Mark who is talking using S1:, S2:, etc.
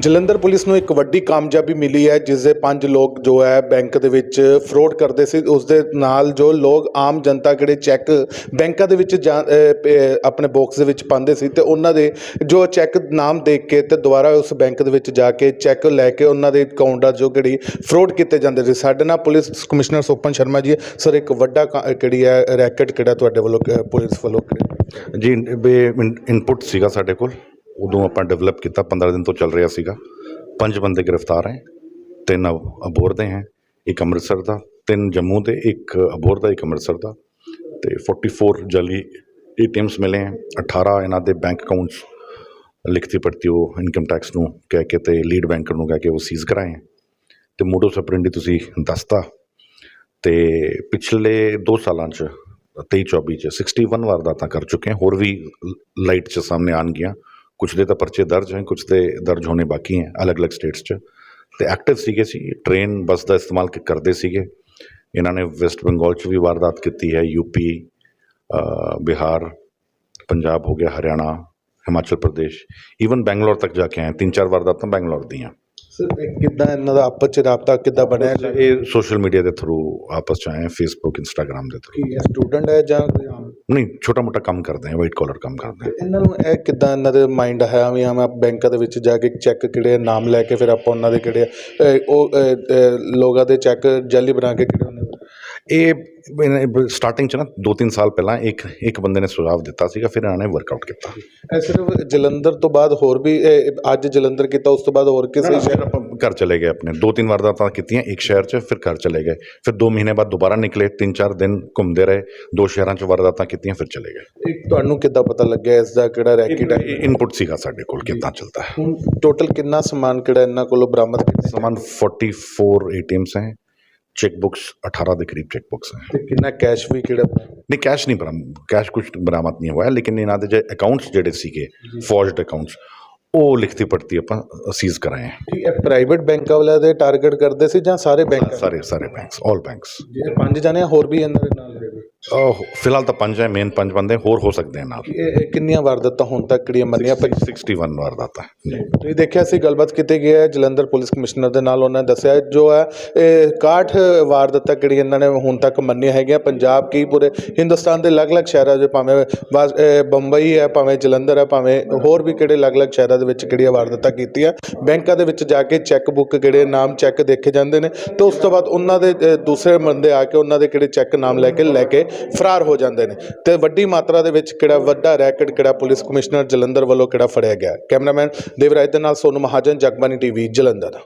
S1: Jalandhar police ਨੂੰ ਇੱਕ ਵੱਡੀ ਕਾਮਯਾਬੀ ਮਿਲੀ ਹੈ, ਜਿਸ ਦੇ ਪੰਜ ਲੋਕ ਜੋ ਹੈ ਬੈਂਕ ਦੇ ਵਿੱਚ ਫਰੋਡ ਕਰਦੇ ਸੀ। ਉਸ ਦੇ ਨਾਲ ਜੋ ਲੋਕ ਆਮ ਜਨਤਾ ਕਿਹੜੇ ਚੈੱਕ ਬੈਂਕਾਂ ਦੇ ਵਿੱਚ ਜਾਂ- ਆਪਣੇ ਬਾਕਸ ਦੇ ਵਿੱਚ ਪਾਉਂਦੇ ਸੀ ਤੇ ਉਹਨਾਂ ਦੇ ਜੋ ਚੈੱਕ ਨਾਮ ਦੇਖ ਕੇ ਤੇ ਦੁਬਾਰਾ ਉਸ ਬੈਂਕ ਦੇ ਵਿੱਚ ਜਾ ਕੇ ਚੈੱਕ ਲੈ ਕੇ ਉਹਨਾਂ ਦੇ ਅਕਾਊਂਟ ਅਕਾਊਂਟਾਂ ਜੋ ਕਿਹੜੀ ਫਰੋਡ ਕੀਤੇ ਜਾਂਦੇ ਸੀ। ਸਾਡੇ ਨਾਲ police commissioner Sopan Sharma ji sir, ਇੱਕ ਵੱਡਾ ਕਾ- ਕਿਹੜੀ ਹੈ, ਰੈਕਟ ਕਿਹੜਾ ਤੁਹਾਡੇ ਵੱਲੋਂ ਕ- ਪੁਲਿਸ ਵੱਲੋਂ? ਕਿਹੜੀ-
S2: ਜੀ ਇਨਪੁਟ ਸੀਗਾ ਸਾਡੇ ਕੋਲ। ਉਦੋਂ ਆਪਾਂ ਡਿਵੈਲਪ ਕੀਤਾ 15 ਦਿਨ ਤੋਂ ਚੱਲ ਰਿਹਾ ਸੀਗਾ। ਪੰਜ ਬੰਦੇ ਗ੍ਰਿਫਤਾਰ ਹੈ, ਤਿੰਨ ਅਬ- ਅਬੋਹਰ ਦੇ ਹੈ, ਇੱਕ ਅੰਮ੍ਰਿਤਸਰ ਦਾ, ਤਿੰਨ ਜੰਮੂ ਦੇ, ਇੱਕ ਅਬੋਰ ਦਾ, ਇੱਕ ਅੰਮ੍ਰਿਤਸਰ ਦਾ। ਤੇ 44 ਜਾਲੀ ਏਟੀਐਮਸ ਮਿਲੇ ਹੈ 18 ਇਹਨਾਂ ਦੇ ਬੈਂਕ ਅਕਾਊਂਟਸ ਲਿਖਤੀ ਪੜਤੀ ਉਹ ਇਨਕਮ ਟੈਕਸ ਨੂੰ ਕਹਿ ਕੇ ਤੇ ਲੀਡ ਬੈਂਕਰ ਨੂੰ ਕਹਿ ਕੇ ਉਹ ਸੀਜ਼ ਕਰਾਏ ਹੈ। ਤੇ ਮੋਡੋ ਸਪਰੈਂਡੀ ਤੁਸੀਂ ਦੱਸਤਾ। ਤੇ ਪਿਛਲੇ 2 ਸਾਲਾਂ ਚ 23 24 ਚ 61 ਵਾਰਦਾਤਾਂ ਕਰ ਚੁੱਕੇ ਹਾਂ, ਹੋਰ ਵੀ ਲਾਈਟ ਚ ਸਾਹਮਣੇ ਆਣਗੀਆਂ ਕੁਝ ਦੇ ਤਾਂ ਪਰਚੇ ਦਰਜ ਹੈ ਕੁਝ ਦੇ ਦਰਜ ਹੋਣੇ ਬਾਕੀ ਹੈ ਅਲੱਗ-ਅਲੱਗ ਸਟੇਟਸ ਚ। ਤੇ ਐਕਟਿਵ ਸੀਗੇ ਸੀ ਟ੍ਰੇਨ ਬੱਸ ਦਾ ਇਸਤੇਮਾਲ ਕਰਦੇ ਸੀਗੇ। ਇਹਨਾਂ ਨੇ ਵੈਸਟ ਬੰਗਾਲ ਚ ਵੀ ਵਾਰਦਾਤ ਕੀਤੀ ਹੈ ਯੂਪੀ ਅ, ਬਿਹਾਰ ਪੰਜਾਬ ਹੋ ਗਿਆ ਹਰਿਆਣਾ ਹਿਮਾਚਲ ਪ੍ਰਦੇਸ਼ ਈਵਨ ਬੈਂਗਲੌਰ ਤੱਕ ਜਾ ਕੇ ਆਏ ਤਿੰਨ ਚਾਰ ਵਾਰਦਾਤਾਂ ਬੈਂਗਲੌਰ ਦੀਆਂ।
S1: ਸਰ ਇਹ ਕਿੱਦਾਂ ਇਹਨਾਂ ਦਾ ਆਪਸ ਚ ਰਾਬਤਾ ਕਿੱਦਾਂ ਬਣਿਆ
S2: ਇਹ ਸੋਸ਼ਲ ਮੀਡੀਆ ਦੇ ਥਰੂ ਆਪਸ ਚ ਆਏ ਫੇਸਬੁੱਕ ਇੰਸਟਾਗ੍ਰam ਦੇ ਥਰੂ
S1: ਕੀ ਇਹ ਸਟੂਡੈਂਟ ਹੈ ਜਾਂ ਕੋਈ ਆਮ?
S2: ਨਹੀਂ ਛੋਟਾ ਮੋਟਾ ਕੰਮ ਕਰਦੇ ਆ ਵਾਈਟ ਕਾਲਰ ਕੰਮ ਕਰਦੇ
S1: ਤੇ ਇਹਨਾਂ ਨੂੰ ਇਹ ਕਿੱਦਾਂ ਇਹਨਾਂ ਦੇ ਮਾਈਂਡ ਹੈ ਵੀ ਹਾਂ ਬੈਂਕਾਂ ਦੇ ਵਿੱਚ ਜਾ ਕੇ ਚੈੱਕ ਕਿਹੜੇ ਨਾਮ ਲੈ ਕੇ ਫਿਰ ਆਪਾਂ ਉਹਨਾਂ ਦੇ ਕਿਹੜੇ ਅਹ, ਉਹ ਅਹ, ਅਹ, ਲੋਕਾਂ ਦੇ ਚੈੱਕ ਜਾਲੀ ਬਣਾ ਕੇ ਕਿਹੜੇ
S2: ਆ ਇਹ ਸਟਾਰਟਿੰਗ ਚ ਨਾ 2-3 ਸਾਲ ਪਹਿਲਾਂ ਇੱਕ ਇੱਕ ਬੰਦੇ ਨੇ ਸੁਝਾਅ ਦਿੱਤਾ ਸੀਗਾ ਫਿਰ ਇਹਨਾਂ ਨੇ ਵਰਕਆਊਟ ਕੀਤਾ।
S1: ਇਹ ਸਿਰਫ ਜਲੰਧਰ ਤੋਂ ਬਾਅਦ ਹੋਰ ਵੀ ਇਹ ਅੱਜ ਜਲੰਧਰ ਕੀਤਾ ਉਸ ਤੋਂ ਬਾਅਦ ਹੋਰ ਕਿਸੇ ਸ਼ਹਿਰ?
S2: ਆਪਾਂ ਘਰ ਚਲੇ ਗਏ ਆਪਣੇ। ਦੋ ਤਿੰਨ ਵਾਰਦਾਤਾਂ ਕੀਤੀਆਂ ਇੱਕ ਸ਼ਹਿਰ 'ਚ ਫਿਰ ਘਰ ਚਲੇ ਗਏ। ਫਿਰ 2 ਮਹੀਨੇ ਬਾਅਦ ਦੁਬਾਰਾ ਨਿਕਲੇ 3-4 ਦਿਨ ਘੁੰਮਦੇ ਰਹੇ ਦੋ ਸ਼ਹਿਰਾਂ 'ਚ ਵਾਰਦਾਤਾਂ ਕੀਤੀਆਂ ਫਿਰ ਚਲੇ ਗਏ।
S1: ਇੱਕ ਤੁਹਾਨੂੰ ਕਿੱਦਾਂ ਪਤਾ ਲੱਗਿਆ ਇਸ ਦਾ ਕਿਹੜਾ ਰੈਕਿਟ ਹੈ
S2: ਇਨਪੁਟ ਸੀਗਾ ਸਾਡੇ ਕੋਲ ਕਿੱਦਾਂ ਚੱਲਦਾ। ਹੈ
S1: ਟੋਟਲ ਕਿੰਨਾ ਸਮਾਨ ਕਿਹੜਾ ਇਹਨਾਂ ਕੋਲੋਂ ਬਰਾਮਦ ਕੀਤਾ?
S2: ਸਮਾਨ 44 ਏਟੀਐਮਸ ਹੈ। ਚੈੱਕ बुक्स अठारह के करीब चेक बुक्स
S1: हैं ਕਿੰਨਾ ਕੈਸ਼ ਵੀ ਕਿਹੜਾ
S2: ਨਹੀਂ ਕੈਸ਼ ਨਹੀਂ ਬਰਾਮ ਕੈਸ਼ ਕੁਝ ਬਰਾਮਦ ਨਹੀਂ ਹੋਇਆ ਲੇਕਿਨ ਇਹਨਾਂ ਦੇ ਜਿਹੜੇ ਅਕਾਊਂਟਸ ਜਿਹੜੇ ਸੀਗੇ ਫੋਰਜਡ ਅਕਾਊਂਟਸ ਉਹ ਲਿਖਤੀ ਪੜਤੀ ਆਪਾਂ ਸੀਜ਼ ਕਰਾਏ ਹੈ।
S1: ਇਹ ਪ੍ਰਾਈਵੇਟ ਬੈਂਕਾਂ ਵਾਲਿਆਂ ਦੇ ਟਾਰਗੇਟ ਕਰਦੇ ਸੀ ਜਾਂ ਸਾਰੇ ਬੈਂਕ
S2: ਸਾਰੇ ਸਾਰੇ ਬੈਂਕਸ ਆਲ ਬੈਂਕਸ
S1: ਜਿਹੜੇ ਪੰਜ ਜਾਣੇ ਹੋਰ ਵੀ ਇਹਨਾਂ ਨਾਲ ਦੇ। ਹੈਗੇ
S2: ਫਿਲਹਾਲ ਤਾਂ ਪੰਜ ਹੈ ਮੇਨ ਪੰਜ ਬੰਦੇ ਹੋਰ ਹੋ ਸਕਦੇ ਹਨ ਨਾਲ
S1: ਇਹ ਇਹ ਕਿੰਨੀਆਂ ਵਾਰਦਾਤਾਂ ਹੁਣ ਤੱਕ ਕਿਹੜੀਆਂ ਮੰਨੀਆਂ ਪਰ
S2: 61 ਵਾਰਦਾਤਾਂ ਹੈ
S1: ਤੁਸੀਂ ਦੇਖਿਆ ਸੀ ਗੱਲਬਾਤ ਕੀਤੀ ਗਈ ਹੈ ਜਲੰਧਰ ਪੁਲਿਸ ਕਮਿਸ਼ਨਰ ਦੇ ਨਾਲ ਉਹਨਾਂ ਨੇ ਦੱਸਿਆ ਹੈ, ਜੋ ਹੈ ਇਹ 61 ਵਾਰਦਾਤਾਂ ਕਿਹੜੀਆਂ ਇਹਨਾਂ ਨੇ ਹੁਣ ਤੱਕ ਮੰਨੀਆਂ ਹੈਗੀਆਂ ਪੰਜਾਬ ਕੀ ਪੂਰੇ ਹਿੰਦੁਸਤਾਨ ਦੇ ਅਲੱਗ-ਅਲੱਗ ਸ਼ਹਿਰਾਂ 'ਚ ਭਾਵੇਂ ਵਾਸ- ਇਹ ਬੰਬਈ ਹੈ ਭਾਵੇਂ ਜਲੰਧਰ ਹੈ ਭਾਵੇਂ ਹੋਰ ਵੀ ਕਿਹੜੇ ਅਲੱਗ-ਅਲੱਗ ਸ਼ਹਿਰਾਂ ਦੇ ਵਿੱਚ ਕਿਹੜੀਆਂ ਵਾਰਦਾਤਾਂ ਕੀਤੀਆਂ ਬੈਂਕਾਂ ਦੇ ਵਿੱਚ ਜਾ ਕੇ ਚੈੱਕ ਬੁੱਕ ਕਿਹੜੇ ਨਾਮ ਚੈੱਕ ਦੇਖੇ ਜਾਂਦੇ ਨੇ ਤੇ ਉਸ ਤੋਂ ਬਾਅਦ ਉਹਨਾਂ ਦੇ ਅ, ਦੂਸਰੇ ਬੰਦੇ ਆ ਕੇ ਉਹਨਾਂ ਦੇ ਕਿਹੜੇ ਚੈੱਕ ਨਾਮ ਲੈ ਕੇ ਲੈ ਕੇ ਫਰਾਰ ਹੋ ਜਾਂਦੇ ਨੇ। ਤੇ ਵੱਡੀ ਮਾਤਰਾ ਦੇ ਵਿੱਚ ਕਿਹੜਾ ਵੱਡਾ ਰੈਕਟ, ਕਿਹੜਾ ਪੁਲਿਸ ਕਮਿਸ਼ਨਰ ਜਲੰਧਰ ਵੱਲੋਂ ਕਿਹੜਾ ਫੜਿਆ ਗਿਆ? ਕੈਮਰਾਮੈਨ ਦੇਵਰਾਜ ਦੇ ਨਾਲ ਸੋਨੂ ਮਹਾਜਨ ਜਗਬਾਨੀ ਟੀਵੀ ਜਲੰਧਰ।